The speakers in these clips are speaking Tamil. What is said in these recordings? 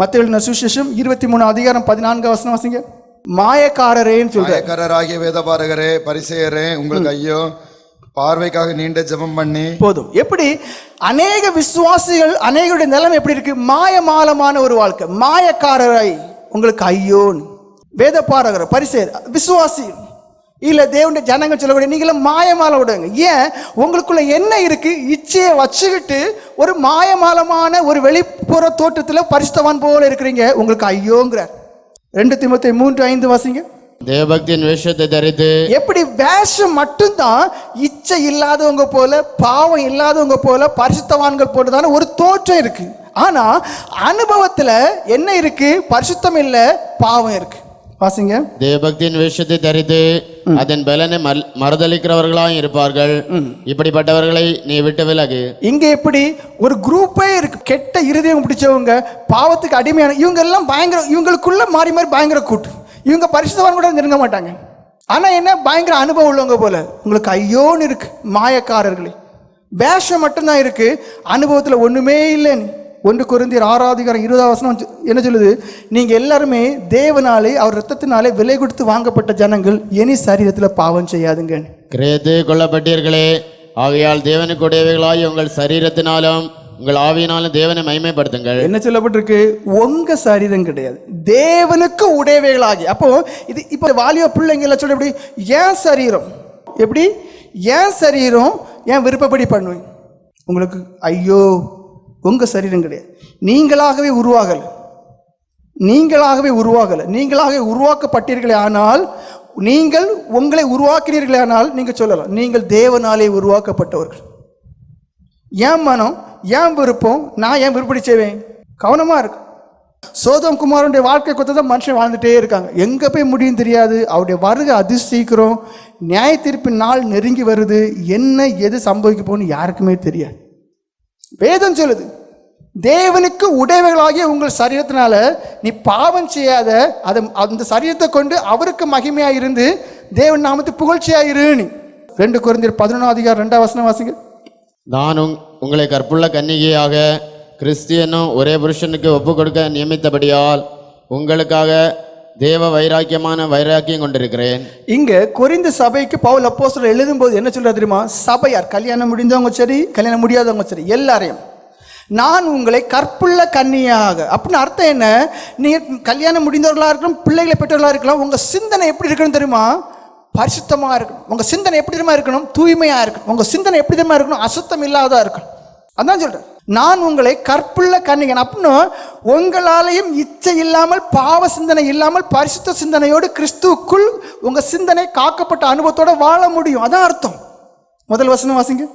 மத்திய சுவிசேஷம் இருபத்தி மூணு அதிகாரம் பதினான்கு வசனம் வாசிங்க. மாயக்காரரேன்னு சொல்ற மாயக்காரராகிய வேதபாரகரே பரிசெயரே உங்களுக்கு ஐயோ பார்வைக்காக நீண்ட ஜெபம் பண்ணி. போதும். எப்படி? அநேக விசுவாசிகள் அநேகருடைய நிலைமை எப்படி இருக்கு? மாயமாலமான ஒரு வாழ்க்கை. மாயக்காரரை உங்களுக்கு ஐயோன்னு. வேதப்பாரகர் பரிசேர் விசுவாசி இல்ல தேவனுடைய ஜனங்கள் சொல்லக்கூடிய நீங்களும் மாயமால விடுங்க. ஏன்? உங்களுக்குள்ள என்ன இருக்கு? இச்சையை வச்சுக்கிட்டு ஒரு மாயமாலமான ஒரு வெளிப்புற தோற்றத்துல பரிசுத்தவான் போல இருக்கிறீங்க. உங்களுக்கு ஐயோங்கிறார். ரெண்டு திமுத்தை மூன்று ஐந்து வாசிங்க. தேவபக்தியின் வேஷத்தை தரித்து எப்படி வேஷம் மட்டும்தான் இச்சை இல்லாதவங்க போல பாவம் இல்லாதவங்க போல பரிசுத்தவான்கள் போலதான ஒரு தோற்றம் இருக்கு. ஆனா அனுபவத்துல என்ன இருக்கு? பரிசுத்தம் இல்ல பாவம் இருக்கு. வாசிங்க. தேவபக்தியின் வேஷத்தை தரித்து அதன் பலனை மறுதலிக்கிறவர்களாயும் இருப்பார்கள். இப்படிப்பட்டவர்களை நீ விட்டு விலகு. இங்க எப்படி ஒரு குரூப்பே இருக்கு கெட்ட இருதயம் பிடிச்சவங்க பாவத்துக்கு அடிமையான இவங்க எல்லாம் பயங்கர இவங்களுக்குள்ள மாறி மாறி பயங்கர கூட்டு. இவங்க பரிசுத்தவான் கூட நெருங்க மாட்டாங்க. ஆனா என்ன? பயங்கர அனுபவம் உள்ளவங்க போல. உங்களுக்கு ஐயோன்னு இருக்கு மாயக்காரர்களே. வேஷம் மட்டும்தான் இருக்கு அனுபவத்துல ஒண்ணுமே இல்லைன்னு. ஒன்று குருந்தியர் ஆறாதிகாரம் இருபதாம் வசனம் என்ன சொல்லுது? நீங்க எல்லாருமே தேவனாலே அவர் ரத்தத்தினாலே விலை கொடுத்து வாங்கப்பட்ட ஜனங்கள் இனி சரீரத்துல பாவம் செய்யாதுங்க. கிரேத்து கொல்லப்பட்டீர்களே ஆகையால் தேவனுக்கு உடையவைகளாய் உங்கள் சரீரத்தினாலும் உங்கள் ஆவியினாலும் தேவனை மைமைப்படுத்துங்கள் என்ன சொல்லப்பட்டிருக்கு? உங்க சரீரம் கிடையாது. தேவனுக்கு உடையவைகளாகி. அப்போ இது இப்போ வாலிப பிள்ளைங்க எல்லாம் சொல்ல எப்படி? ஏன் சரீரம்? எப்படி? ஏன் சரீரம்? ஏன் விருப்பப்படி பண்ணுவேன் உங்களுக்கு ஐயோ உங்கள் சரீரம் கிடையாது. நீங்களாகவே உருவாகலை. நீங்களாகவே உருவாகலை. நீங்களாகவே உருவாக்கப்பட்டீர்களே ஆனால் நீங்கள் உங்களை உருவாக்கினீர்களே ஆனால் நீங்கள் சொல்லலாம் நீங்கள் தேவனாலே உருவாக்கப்பட்டவர்கள். ஏன் மனம்? ஏன் விருப்பம்? நான் ஏன் விருப்படி செய்வேன்? கவனமாக இருக்கு சோதம் குமாரனுடைய வாழ்க்கை கொத்த தான் மனுஷன் வாழ்ந்துட்டே இருக்காங்க. எங்கே போய் முடியும் தெரியாது. அவருடைய வருகை அதி சீக்கிரம் நியாய தீர்ப்பின் நாள் நெருங்கி வருது. என்ன எது சம்பவிக்க போகணும்னு யாருக்குமே தெரியாது. வேதம் சொல்லுது தேவனுக்கு உடையவைகளாகிய உங்கள் சரீரத்தினால நீ பாவம் செய்யாத அதை அந்த சரீரத்தை கொண்டு அவருக்கு மகிமையாக இருந்து தேவன் நாமத்து புகழ்ச்சியாக இரு நீ ரெண்டு குறைந்தர் பதினொன்றாம் அதிகாரம் ரெண்டாம் வசனம் வாசிங்க. நான் உங்- உங்களை கற்புள்ள கன்னிகையாக கிறிஸ்தியனும் ஒரே புருஷனுக்கு ஒப்பு கொடுக்க நியமித்தபடியால் உங்களுக்காக தேவ வைராக்கியமான வைராக்கியம் கொண்டிருக்கிறேன். இங்க குறைந்த சபைக்கு பவுல் அப்போஸ்தலர் எழுதும்போது என்ன சொல்றாரு தெரியுமா? சபையார் கல்யாணம் முடிந்தவங்க சரி கல்யாணம் முடியாதவங்க சரி எல்லாரையும். நான் உங்களை கற்புள்ள கன்னியாக. அப்படின்னு அர்த்தம் என்ன? நீ கல்யாணம் முடிந்தவர்களாக இருக்கலாம் பிள்ளைகளை பெற்றவர்களாக இருக்கலாம் உங்கள் சிந்தனை எப்படி இருக்கணும் தெரியுமா? பரிசுத்தமாக இருக்கணும். உங்கள் சிந்தனை எப்படி தெரியுமா இருக்கணும்? தூய்மையாக இருக்கணும். உங்கள் சிந்தனை எப்படி தெரியுமா இருக்கணும்? அசுத்தம் இல்லாததாக இருக்கணும். அதான் சொல்கிறேன் நான் உங்களை கற்புள்ள கன்னிகன். அப்படின்னு உங்களாலேயும் இச்சை இல்லாமல் பாவ சிந்தனை இல்லாமல் பரிசுத்த சிந்தனையோடு கிறிஸ்துவுக்குள் உங்க சிந்தனை காக்கப்பட்ட அனுபவத்தோட வாழ முடியும். அதான் அர்த்தம். முதல் வசனம் வாசிங்க.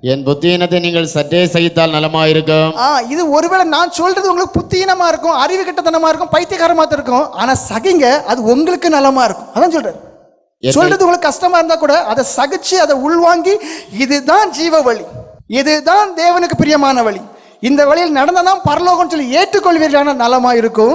என் புத்தியினத்தை நீங்கள் சற்றே சகித்தால் நலமாயிருக்கும். ஆ இது ஒருவேளை நான் சொல்றது உங்களுக்கு புத்தீனமா இருக்கும் அறிவு கெட்டத்தனமா இருக்கும் பைத்தியகாரமா இருக்கும். ஆனா சகிங்க அது உங்களுக்கு நலமா இருக்கும். அதான் என்னை- சொல்றது உங்களுக்கு கஷ்டமா இருந்தா கூட அதை சகிச்சு அதை உள்வாங்கி இதுதான் ஜீவ வழி. இதுதான் தேவனுக்கு பிரியமான வழி. இந்த வழியில் நடந்ததான் பரலோகம்னு சொல்லி ஏற்றுக்கொள்வீர்களான நலமா இருக்கும்.